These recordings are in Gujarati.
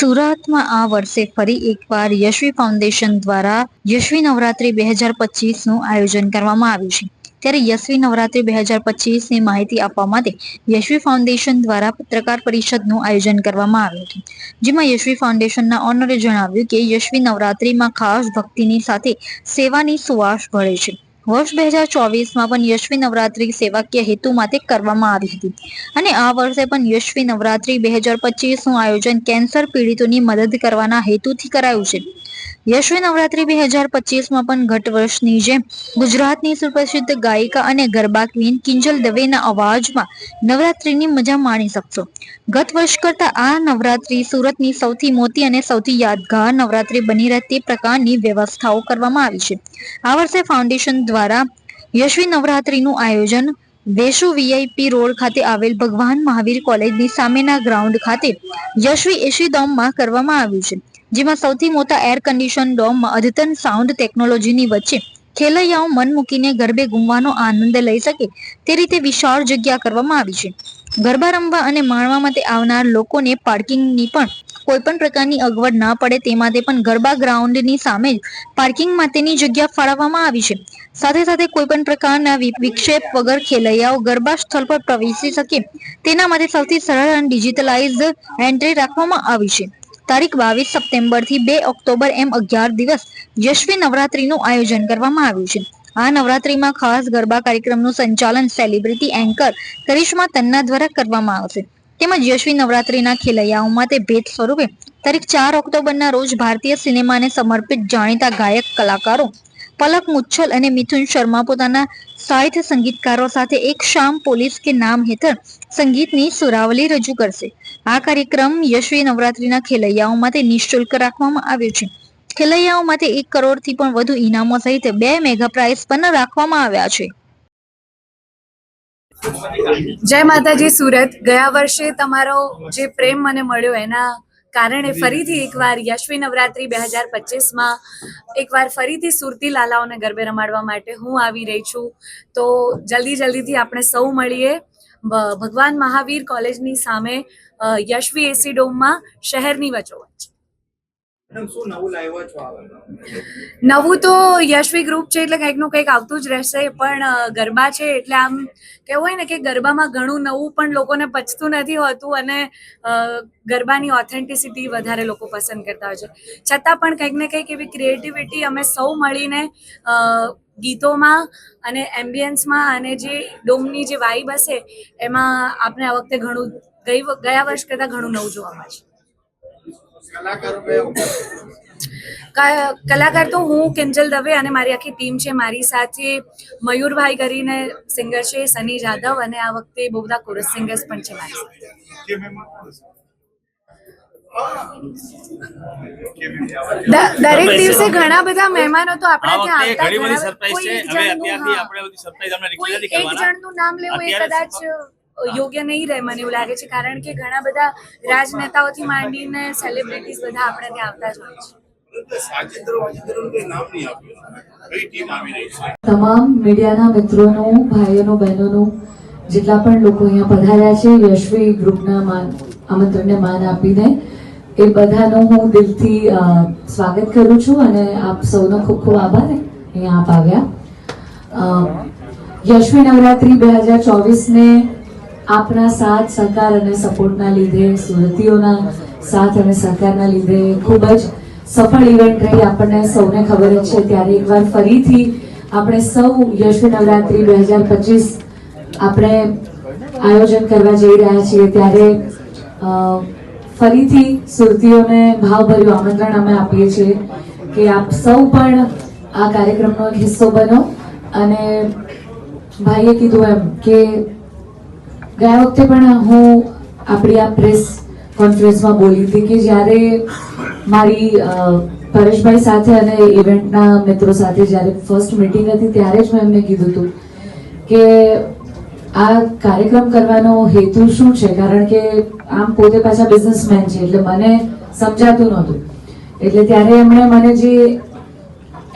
સુરતમાં આ વર્ષે ફરી એકવાર યશવી ફાઉન્ડેશન દ્વારા યશવી નવરાત્રી બે હજાર પચીસનું આયોજન કરવામાં આવ્યું છે. ત્યારે યશવી નવરાત્રી બે હજાર પચીસની માહિતી આપવા માટે યશવી ફાઉન્ડેશન દ્વારા પત્રકાર પરિષદનું આયોજન કરવામાં આવ્યું હતું. જેમાં યશવી ફાઉન્ડેશનના ઓનરે જણાવ્યું કે યશવી નવરાત્રીમાં ખાસ ભક્તિની સાથે સેવાની સુવાસ ભળે છે. વર્ષ બે હજાર ચોવીસમાં પણ યશવી નવરાત્રી સેવાકીય હેતુ માટે કરવામાં આવી હતી. અને આ વર્ષે પણ યશવી નવરાત્રી બે હજાર પચીસનું આયોજન કેન્સર પીડિતોની મદદ કરવાના હેતુથી કરાયું છે. યશવી નવરાત્રી બે હજાર પચીસમાં પણ ગત વર્ષની જેમ ગુજરાતની સુપ્રસિદ્ધ ગાયિકા અને ગરબા ક્વીન કિંજલ દવેના અવાજમાં નવરાત્રીની મજા માણી શકશો. ગત વર્ષ કરતા આ નવરાત્રી સુરતની સૌથી મોટી અને સૌથી યાદગાર નવરાત્રી બની રહે તે પ્રકારની વ્યવસ્થાઓ કરવામાં આવી છે. આ વર્ષે ફાઉન્ડેશન દ્વારા યશવી નવરાત્રીનું આયોજન વેશુ વીઆઈપી રોડ ખાતે આવેલ ભગવાન મહાવીર કોલેજની સામેના ગ્રાઉન્ડ ખાતે યશવી એશી ડોમમાં કરવામાં આવ્યું છે. જેમાં સૌથી મોટા એર કન્ડિશન ડોમમાં અદ્યતન સાઉન્ડ ટેકનોલોજીની વચ્ચે ખેલૈયાઓ મન મૂકીને ગરબે ઘૂમવાનો આનંદ લઈ શકે તે રીતે વિશાળ જગ્યા કરવામાં આવી છે. ગરબા રમવા અને માણવા માટે આવનાર લોકોને પાર્કિંગની પણ કોઈ પણ પ્રકારની અગવડ ના પડે તે માટે પણ ગરબા ગ્રાઉન્ડની સામે જ પાર્કિંગ માટેની જગ્યા ફાળવવામાં આવી છે. સાથે સાથે કોઈ પણ પ્રકારના વિક્ષેપ વગર ખેલૈયાઓ ગરબા સ્થળ પર પ્રવેશી શકે તેના માટે સૌથી સરળ અને ડિજિટલાઇઝ એન્ટ્રી રાખવામાં આવી છે. તારીખ બાવીસ સપ્ટેમ્બરથી બે ઓક્ટોબર એમ અગિયાર દિવસ યશવી નવરાત્રીનું આયોજન કરવામાં આવ્યું છે. આ નવરાત્રીમાં ખાસ ગરબા કાર્યક્રમનું સંચાલન સેલિબ્રિટી એન્કર કરિશ્મા તન્ના દ્વારા કરવામાં આવશે. તેમજ યશવી નવરાત્રીના ખેલૈયાઓ માટે ભેટ સ્વરૂપે તારીખ ચાર ઓક્ટોબરના રોજ ભારતીય સિનેમાને સમર્પિત જાણીતા ગાયક, કલાકારો પલક મુચ્છલ અને મિથુન શર્મા પોતાના સાહિત્ય સંગીતકારો સાથે એક શામ પોલીસ કે નામ હેઠળ સંગીતની સુરાવલી રજૂ કરશે. આ કાર્યક્રમ યશવી નવરાત્રીના ખેલૈયાઓ માટે નિઃશુલ્ક રાખવામાં આવ્યો છે. ખેલૈયાઓ માટે એક કરોડથી પણ વધુ ઇનામો સહિત બે મેગા પ્રાઇઝ પણ રાખવામાં આવ્યા છે. જય માતાજી, સુરત. ગયા વર્ષે તમારો જે પ્રેમ મને મળ્યો એના કારણે ફરીથી એકવાર યશવી નવરાત્રી બે હજાર પચીસમાં એકવાર ફરીથી સુરતી લાલાઓને ગરબે રમાડવા માટે હું આવી રહી છું. તો જલ્દી જલ્દીથી આપણે સૌ મળીએ. ભગવાન મહાવીર કોલેજની સામે યશવી એસી ડોમમાં શહેરની શું નવું તો યશવી ગ્રુપ છે એટલે કંઈકનું કંઈક આવતું જ રહેશે, પણ ગરબા છે એટલે આમ કેવું હોય ને કે ગરબામાં ઘણું નવું પણ લોકોને પચતું નથી હોતું અને ગરબાની ઓથેન્ટિસિટી વધારે લોકો પસંદ કરતા હોય છે. છતાં પણ કંઈક ને કંઈક એવી ક્રિએટિવિટી અમે સૌ મળીને ગીતોમાં અને એમ્બિયન્સમાં અને જે ડોમની જે વાઇબ હશે, એમાં આપણે આ વખતે ઘણું ગયા વર્ષ કરતાં ઘણું નવું જોવા મળશે કલાકારો તો હું કિંજલ દવે અને મારી આખી ટીમ છે. મારી સાથે મયુરભાઈ કરીને સિંગર છે સની જાદવ અને આ વખતે બહુ બધા કોરસ સિંગર્સ પણ છે મારી દરેક દિવસે ઘણા બધા મહેમાનો તો આપણા ત્યાં આવતા ઘણી બધી સરપ્રાઈઝ છે. હવે અત્યારથી આપણે બધી સરપ્રાઈઝ આપણે કોઈ કરવાના. એક જણનું નામ લેવું એ કદાચ યોગ્ય નહીં રહે મને એવું લાગે છે કારણ કે ઘણા બધા રાજનેતાઓથી માંડીને સેલિબ્રિટીઝ બધા આપણે ત્યાં આવતા જ હોય છે. પરંતુ સાજિદ્રો વાજિદ્રોનું કોઈ નામ નહીં આપ્યું. કઈ ટીમ આવી રહી છે? તમામ મીડિયાના મિત્રોનું ભાઈઓનું બહેનોનું જેટલા પણ લોકો અહીંયા પધાર્યા છે યશવી ગ્રુપના માન આમંત્રણને માન આપીને એ બધાનું હું દિલથી સ્વાગત કરું છું અને આપ સૌનો ખૂબ ખૂબ આભાર અહીંયા આપ આવ્યા. યશવી નવરાત્રી બે હજાર ચોવીસને આપના સાથ, સહકાર અને સપોર્ટના લીધે સુરતીઓના સાથ અને સહકારના લીધે ખૂબ જ સફળ ઇવેન્ટ રહી. આપણને સૌને ખબર જ છે, ત્યારે એકવાર ફરીથી આપણે સૌ યશવી નવરાત્રી બે હજાર પચીસ આપણે આયોજન કરવા જઈ રહ્યા છીએ, ત્યારે ફરીથી સુરતીઓને ભાવભર્યું આમંત્રણ અમે આપીએ છીએ કે આપ સૌ પણ આ કાર્યક્રમનો એક હિસ્સો બનો. અને ભાઈએ કીધું એમ કે ગયા વખતે પણ હું આપણી આ પ્રેસ કોન્ફરન્સમાં બોલી હતી કે જ્યારે મારી પરેશભાઈ સાથે અને ઇવેન્ટના મિત્રો સાથે જ્યારે ફર્સ્ટ મિટિંગ હતી ત્યારે જ મેં એમને કીધું હતું કે આ કાર્યક્રમ કરવાનો હેતુ શું છે? કારણ કે આમ પોતે પાછા બિઝનેસમેન છે, એટલે મને સમજાતું નહોતું. એટલે ત્યારે એમણે મને જે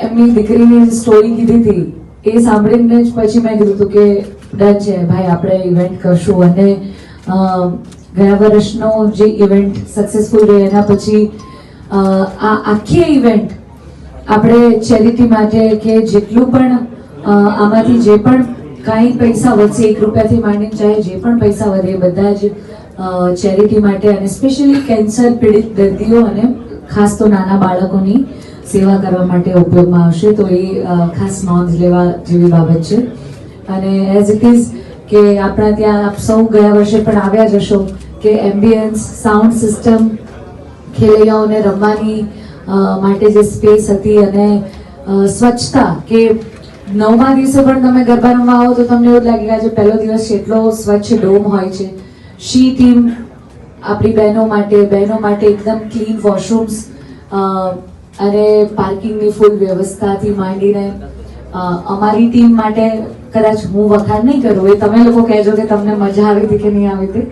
એમની દીકરીની સ્ટોરી કીધી હતી એ સાંભળીને જ પછી મેં કીધું હતું કે ડન છે, ભાઈ, આપણે ઇવેન્ટ કરશું. અને ગયા વર્ષનો જે ઇવેન્ટ સક્સેસફુલ રહ્યો એના પછી આ આખી ઇવેન્ટ આપણે ચેરિટી માટે કે જેટલું પણ આમાંથી જે પણ કાંઈ પૈસા વધશે, એક રૂપિયાથી માંડીને ચાહે જે પણ પૈસા વધે બધા જ ચેરિટી માટે અને સ્પેશિયલી કેન્સર પીડિત દર્દીઓ અને ખાસ તો નાના બાળકોની સેવા કરવા માટે ઉપયોગમાં આવશે. તો એ ખાસ નોંધ લેવા જેવી બાબત છે. અને એઝ ઇટ ઇઝ કે આપણા ત્યાં આપ સૌ ગયા વર્ષે પણ આવ્યા જ હશો કે એમ્બિયન્સ સાઉન્ડ સિસ્ટમ ખેલૈયાઓને રમવાની માટે જે સ્પેસ હતી અને સ્વચ્છતા કે નવમા દિવસે પણ તમે ગરબા રમવા આવો તો તમને એવું લાગે કે આજે પહેલો દિવસ છે એટલો સ્વચ્છ ડોમ હોય છે. શી ટીમ આપણી બહેનો માટે બહેનો માટે એકદમ ક્લીન વોશરૂમ્સ અને પાર્કિંગની ફૂલ વ્યવસ્થાથી માંડીને અમારી ટીમ માટે કદાચ હું વખાણ નહીં કરું એ તમે લોકો કહેજો કે તમને મજા આવી હતી કે નહીં આવી હતી.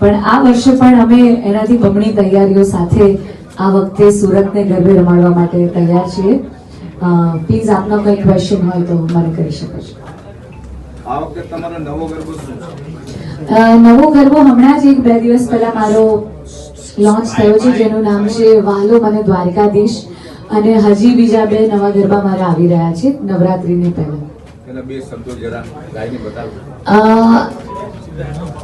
પણ આ વર્ષે પણ અમે એનાથી બમણી તૈયારીઓ સાથે આ વખતે સુરતને ગરબે રમાડવા માટે તૈયાર છીએ. પ્લીઝ આપનો કંઈ ક્વેશ્ચન હોય તો મને કરી શકો છો. આ વખતે તમારો નવો ગરબો શું છે? નવો ગરબો હમણાં જ એક બે દિવસ પહેલા મારો લોન્ચ થયો છે જેનું નામ છે વાલો મને દ્વારકાધીશ. અને હજી બીજા બે નવા ગરબા મારા આવી રહ્યા છે નવરાત્રિની પહેલા. એના બે શબ્દો જરા ગાઈને બતાવો. અ,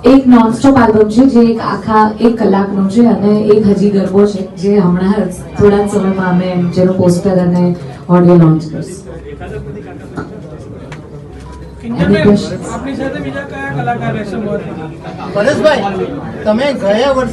એક નોનસ્ટોપ આલ્બમ છે જે એક આખા એક કલાકનો છે અને એક હજી ગરબો છે જે હમણાં થોડા જ સમયમાં અમે જેનું પોસ્ટર અને ઓડિયો લોન્ચ કરશું. આપણી સાથે બીજા કયા કલાકાર રહેશે પરેશભાઈ તમે ગયા વર્ષે